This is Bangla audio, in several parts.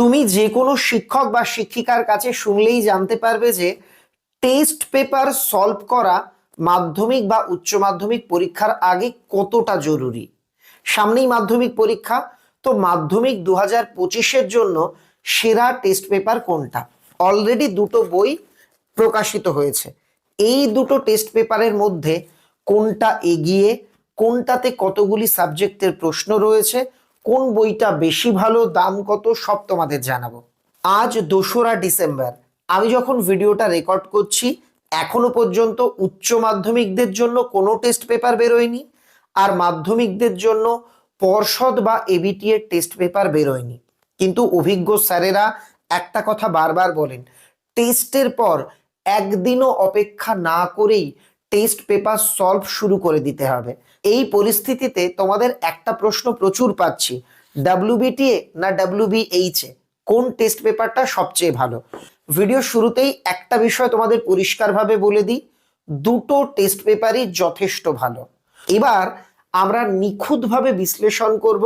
তুমি যে কোনো শিক্ষক বা শিক্ষিকার কাছে শুনলেই জানতে পারবে যে টেস্ট পেপার সলভ করা মাধ্যমিক বা উচ্চ মাধ্যমিক পরীক্ষার আগে কতটা জরুরি? সামনেই মাধ্যমিক পরীক্ষা, তো মাধ্যমিক দু হাজার পঁচিশের জন্য সেরা টেস্ট পেপার কোনটা? অলরেডি দুটো বই প্রকাশিত হয়েছে। এই দুটো টেস্ট পেপারের মধ্যে কোনটা এগিয়ে, কোনটাতে কতগুলি সাবজেক্টের প্রশ্ন রয়েছে কোন বইটা বেশি ভালো, দাম কত, সব তোমাদের জানাব। আজ দোসরা ডিসেম্বর। আমি যখন ভিডিওটা রেকর্ড করছি, এখনও পর্যন্ত উচ্চ মাধ্যমিকদের জন্য কোনো টেস্ট পেপার বেরোয়নি, আর মাধ্যমিকদের জন্য পর্ষদ বা এবিটি এর টেস্ট পেপার বেরোয়নি। কিন্তু অভিজ্ঞ স্যারেরা একটা কথা বারবার বলেন, টেস্টের পর একদিনও অপেক্ষা না করেই টেস্ট পেপার সলভ শুরু করে দিতে হবে। এই পরিস্থিতিতে তোমাদের একটা প্রশ্ন প্রচুর পাচ্ছি। ডাব্লিউবিটিএ না ডাব্লিউবিএইচ এ? কোন টেস্ট পেপারটা সবচেয়ে ভালো? ভিডিও শুরুতেই একটা বিষয় তোমাদের পরিষ্কারভাবে বলে দিই, দুটো টেস্ট পেপারই যথেষ্ট ভালো। এবার আমরা নিখুঁতভাবে বিশ্লেষণ করব,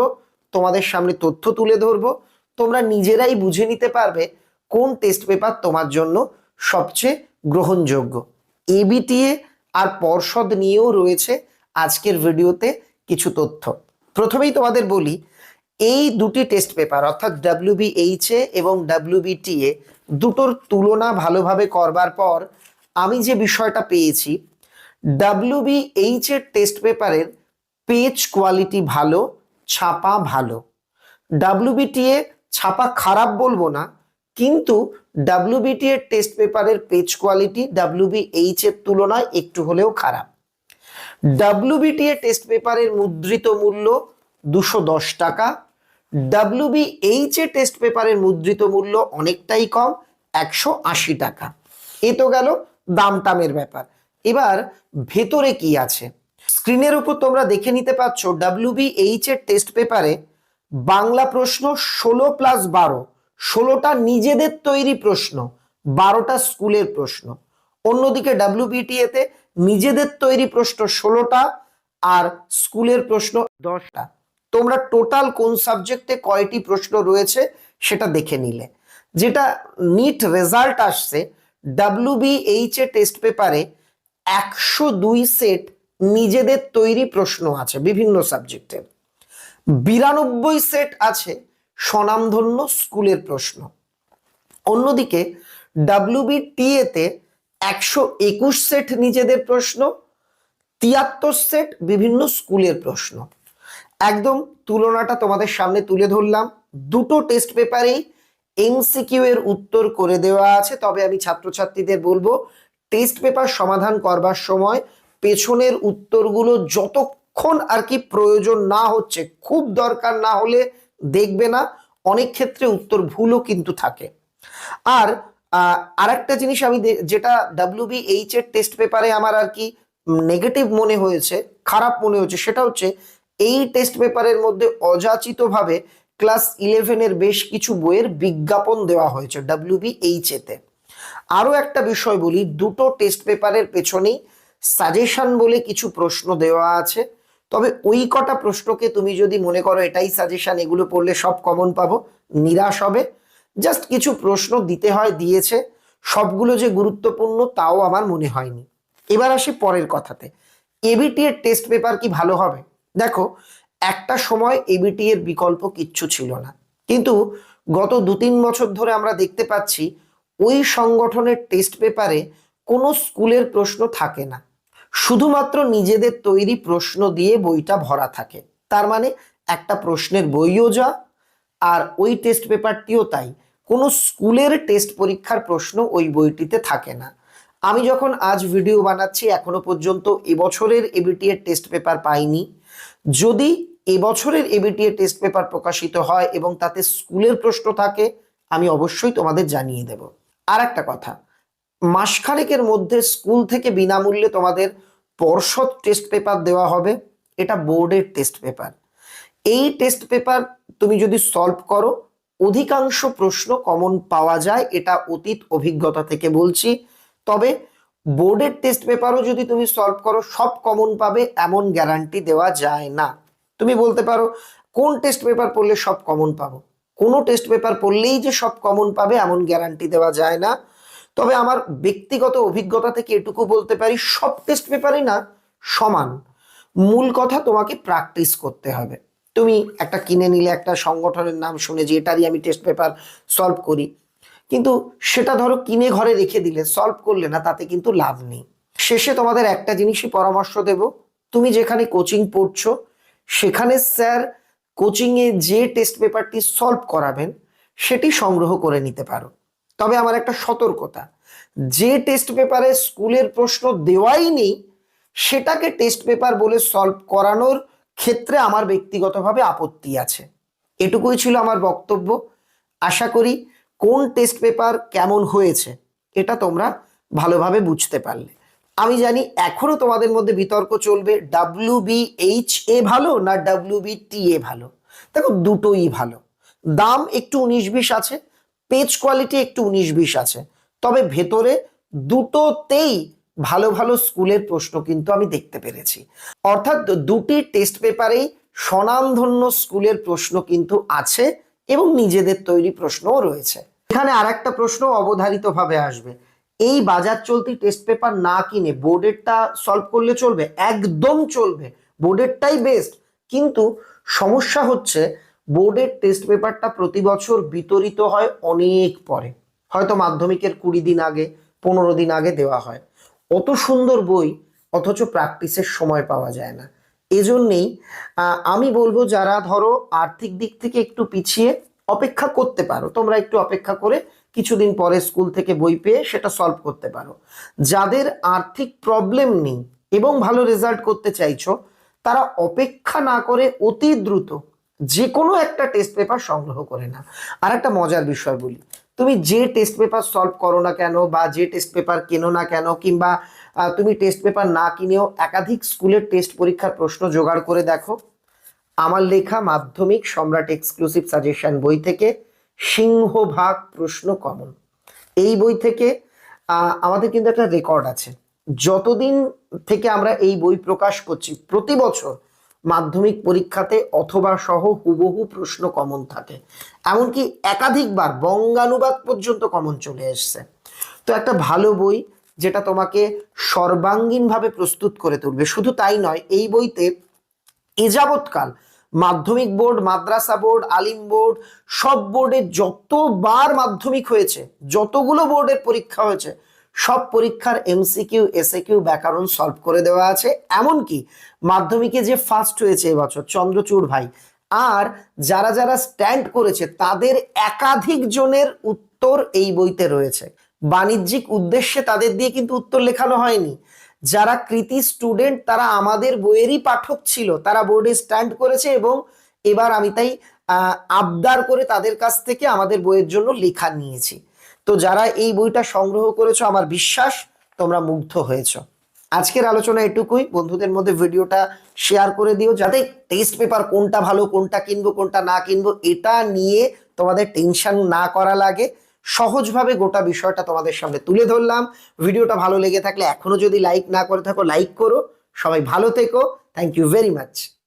তোমাদের সামনে তথ্য তুলে ধরবো, তোমরা নিজেরাই বুঝে নিতে পারবে কোন টেস্ট পেপার তোমার জন্য সবচেয়ে গ্রহণযোগ্য। এবিটিএ আর পর্ষদ নিয়েও রয়েছে আজকের ভিডিওতে কিছু তথ্য। প্রথমেই তোমাদের বলি, এই দুটি টেস্ট পেপার অর্থাৎ ডাব্লিউবিএইচএ এবং ডাব্লিউবিটিএ দুটোর তুলনা ভালোভাবে করবার পর আমি যে বিষয়টা পেয়েছি ডাব্লিউবিএইচ এর টেস্ট পেপারের পেজ কোয়ালিটি ভালো, ছাপা ভালো। ডাব্লিউবিটিএ ছাপা খারাপ বলব না কিন্তু ডাব্লিউবিটি এর টেস্ট পেপারের পেজ কোয়ালিটি ডাব্লিউবিএইচ এর তুলনায় একটু হলেও খারাপ। ডাব্লিউবিটি এর টেস্ট পেপারের মুদ্রিত মূল্য দুশো দশ টাকা। ডাব্লিউবিএইচ এর টেস্ট পেপারের মুদ্রিত মূল্য অনেকটাই কম, একশো আশি টাকা। এ তো গেল দাম টামের ব্যাপার। এবার ভেতরে কি আছে? স্ক্রিনের উপর তোমরা দেখে নিতে পাচ্ছ ডাব্লিউবিএইচ এর টেস্ট পেপারে বাংলা প্রশ্ন ষোলো প্লাস বারো। ষোলোটা নিজেদের তৈরি প্রশ্ন, বারোটা স্কুলের প্রশ্ন। অন্যদিকে ডাব্লিউবিটিএ তে নিজেদের তৈরি প্রশ্ন ষোলোটা আর স্কুলের প্রশ্ন দশটা। তোমরা টোটাল কোন সাবজেক্টে কয়টি প্রশ্ন রয়েছে সেটা দেখে নিলে। যেটা নিট রেজাল্ট আসছে ডাব্লিউবিএইচ এ টেস্ট পেপারে একশো দুই সেট নিজেদের তৈরি প্রশ্ন আছে বিভিন্ন সাবজেক্টের বিরানব্বই সেট আছে স্বনামধন্য স্কুলের প্রশ্ন। অন্যদিকে ডাব্লিউবিটিএতে একশো একুশ সেট নিজেদের প্রশ্ন, তিয়াত্তর সেট বিভিন্ন স্কুলের প্রশ্ন। একদম তুলনাটা তোমাদের সামনে তুলে ধরলাম। দুটো টেস্ট পেপারেই এমসিকিউ এর উত্তর করে দেওয়া আছে। তবে আমি ছাত্রছাত্রীদের বলব, টেস্ট পেপার সমাধান করবার সময় পেছনের উত্তরগুলো যতক্ষণ আর কি প্রয়োজন না হচ্ছে, খুব দরকার না হলে দেখবে না, অনেক ক্ষেত্রে উত্তর ভুলও কিন্তু থাকে। আর আর একটা জিনিস আমি যেটা ডাব্লিউবিএইচ এর টেস্ট পেপারে আমার আর কি নেগেটিভ মনে হয়েছে, খারাপ মনে হয়েছে, সেটা হচ্ছে এই টেস্ট পেপারের মধ্যে অযাচিতভাবে ক্লাস ইলেভেনের বেশ কিছু বইয়ের বিজ্ঞাপন দেওয়া হয়েছে ডাব্লিউবিএইচ এতে আরও একটা বিষয় বলি, দুটো টেস্ট পেপারের পেছনেই সাজেশন বলে কিছু প্রশ্ন দেওয়া আছে। তবে ওই কটা প্রশ্নকে তুমি যদি মনে করো এটাই সাজেশন এগুলো পড়লে সব কমন পাবো, নিরাশ হবে। জাস্ট কিছু প্রশ্ন দিতে হয়, দিয়েছে, সবগুলো যে গুরুত্বপূর্ণ তাও আমার মনে হয়নি। এবার আসি পরের কথাতে। এবিটি এর টেস্ট পেপার কি ভালো হবে? দেখো, একটা সময় এবিটি এর বিকল্প কিচ্ছু ছিল না। কিন্তু গত দু তিন বছর ধরে আমরা দেখতে পাচ্ছি, ওই সংগঠনের টেস্ট পেপারে কোনো স্কুলের প্রশ্ন থাকে না। শুধুমাত্র নিজেদের তৈরি প্রশ্ন দিয়ে বইটা ভরা থাকে। তার মানে একটা প্রশ্নের বইও যা, আর ওই টেস্ট পেপারটিও তাই। কোনো স্কুলের টেস্ট পরীক্ষার প্রশ্ন ওই বইটিতে থাকে না। আমি যখন আজ ভিডিও বানাচ্ছি, এখনও পর্যন্ত এবছরের এবিটি এর টেস্ট পেপার পাইনি। যদি এবছরের এবিটি এর টেস্ট পেপার প্রকাশিত হয় এবং তাতে স্কুলের প্রশ্ন থাকে, আমি অবশ্যই তোমাদের জানিয়ে দেব। আর একটা কথা মাসখানেকের মধ্যে স্কুল থেকে বিনামূল্যে তোমাদের পর্ষদ টেস্ট পেপার দেওয়া হবে। এটা বোর্ডের টেস্ট পেপার এই টেস্ট পেপার তুমি যদি সলভ করো, অধিকাংশ প্রশ্ন কমন পাওয়া যায়, এটা অতীত অভিজ্ঞতা থেকে বলছি। তবে বোর্ডের টেস্ট পেপারও যদি তুমি সলভ করো, সব কমন পাবে, এমন গ্যারান্টি দেওয়া যায় না। তুমি বলতে পারো, কোন টেস্ট পেপার পড়লে সব কমন পাবো? কোনো টেস্ট পেপার পড়লেই যে সব কমন পাবে, এমন গ্যারান্টি দেওয়া যায় না। তবে আমার ব্যক্তিগত অভিজ্ঞতা থেকে এটুকু বলতে পারি, সব টেস্ট পেপারই না, সমান। মূল কথা তোমাকে প্র্যাকটিস করতে হবে। তুমি একটা কিনে নিলে, একটা সংগঠনের নাম শুনে যে এটারই আমি টেস্ট পেপার সলভ করি। কিন্তু সেটা ধরো কিনে ঘরে রেখে দিলে সলভ করলে না, তাতে কিন্তু লাভ নেই। শেষে তোমাদের একটা জিনিসই পরামর্শ দেব। তুমি যেখানে কোচিং পড়ছো, সেখানে স্যার কোচিংয়ে যে টেস্ট পেপারটি সলভ করাবেন, সেটি সংগ্রহ করে নিতে পারো। তবে আমার একটা সতর্কতা। যে টেস্ট পেপারে স্কুলের প্রশ্ন দেওয়াই নেই, সেটাকে টেস্ট পেপার বলে সলভ করানোর ক্ষেত্রে আমার ব্যক্তিগতভাবে আপত্তি আছে। এটুকুই ছিল আমার বক্তব্য। আশা করি কোন টেস্ট পেপার কেমন হয়েছে, এটা তোমরা ভালোভাবে বুঝতে পারলে। আমি জানি এখনও তোমাদের মধ্যে বিতর্ক চলবে ডাব্লিউ বি এইচ এ ভালো না ডাব্লিউ বি টি এ ভালো? দেখো দুটোই ভালো। দাম একটু উনিশ বিশ আছে পেজ কোয়ালিটি একটু উনিশ বিশ আছে। তবে ভেতরে দুটোতেই ভালো ভালো স্কুলের প্রশ্ন কিন্তু আমি দেখতে পেরেছি। অর্থাৎ দুটি টেস্ট পেপারেই স্বনামধন্য স্কুলের প্রশ্ন কিন্তু আছে এবং নিজেদের তৈরি প্রশ্নও রয়েছে। এখানে আর একটা প্রশ্ন অবধারিতভাবে আসবে। এই বাজার চলতি টেস্ট পেপার না কিনে বোর্ডেরটা সলভ করলে চলবে? একদম চলবে। বোর্ডেরটাই বেস্ট কিন্তু সমস্যা হচ্ছে বোর্ডের টেস্ট পেপারটা প্রতি বছর বিতরিত হয় অনেক পরে। হয়তো মাধ্যমিকের কুড়ি দিন আগে, পনেরো দিন আগে দেওয়া হয়। অত সুন্দর বই অথচ প্র্যাকটিসের সময় পাওয়া যায় না। এজন্যেই আমি বলব যারা ধরো আর্থিক দিক থেকে একটু পিছিয়ে অপেক্ষা করতে পারো, তোমরা একটু অপেক্ষা করে কিছুদিন পরে স্কুল থেকে বই পেয়ে সেটা সলভ করতে পারো। যাদের আর্থিক প্রবলেম নেই এবং ভালো রেজাল্ট করতে চাইছো, তারা অপেক্ষা না করে অতি দ্রুত যে কোনো একটা টেস্ট পেপার সংগ্রহ করে না আর একটা মজার বিষয় বলি। তুমি যে টেস্ট পেপার সলভ করো না কেন বা যে টেস্ট পেপার কেনো না কেন কিংবা তুমি টেস্ট পেপার না কিনেও একাধিক স্কুলের টেস্ট পরীক্ষার প্রশ্ন জোগাড় করে দেখো। আমার লেখা মাধ্যমিক সম্রাট এক্সক্লুসিভ সাজেশন বই থেকে সিংহভাগ প্রশ্ন কমন এই বই থেকে আমাদের কিন্তু একটা রেকর্ড আছে। যতদিন থেকে আমরা এই বই প্রকাশ করছি, প্রতি বছর মাধ্যমিক পরীক্ষাতে অথবা সহ হুবহু প্রশ্ন কমন থাকে। এমনকি একাধিকবার বঙ্গানুবাদ পর্যন্ত কমন চলে এসছে। তো একটা ভালো বই যেটা তোমাকে সর্বাঙ্গীনভাবে প্রস্তুত করে তুলবে। শুধু তাই নয়, এই বইতে এ যাবৎকাল মাধ্যমিক বোর্ড, মাদ্রাসা বোর্ড, আলিম বোর্ড, সব বোর্ডে যতবার মাধ্যমিক হয়েছে, যতগুলো বোর্ডের পরীক্ষা হয়েছে সব পরীক্ষার এমসিকিউ এসএকিউ ব্যাকরণ সলভ করে দেওয়া আছে। এমনকি মাধ্যমিকে যে ফার্স্ট হয়েছে এবছর চন্দ্রচূড় ভাই, আর যারা যারা স্ট্যান্ড করেছে, তাদের একাধিক জনের উত্তর এই বইতে রয়েছে। বাণিজ্যিক উদ্দেশ্যে তাদের দিয়ে কিন্তু উত্তর লেখানো হয়নি। যারা কৃতি স্টুডেন্ট তারা আমাদের বইয়েরই পাঠক ছিল, তারা বোর্ডে স্ট্যান্ড করেছে এবং এবার আমি তাই আবদার করে তাদের কাছ থেকে আমাদের বইয়ের জন্য লেখা নিয়েছি। তো যারা এই বইটা সংগ্রহ করেছ, আমার বিশ্বাস তোমরা মুগ্ধ হয়েছো। আজকের আলোচনা এটুকুই। বন্ধুদের মধ্যে ভিডিওটা শেয়ার করে দিও যাতে টেস্ট পেপার কোনটা ভালো, কোনটা কিনবো, কোনটা না কিনবো, এটা নিয়ে তোমাদের টেনশন না করা লাগে। সহজভাবে গোটা বিষয়টা তোমাদের সামনে তুলে ধরলাম। ভিডিওটা ভালো লেগে থাকলে এখনও যদি লাইক না করে থাকো, লাইক করো। সবাই ভালো থেকো। Thank you very much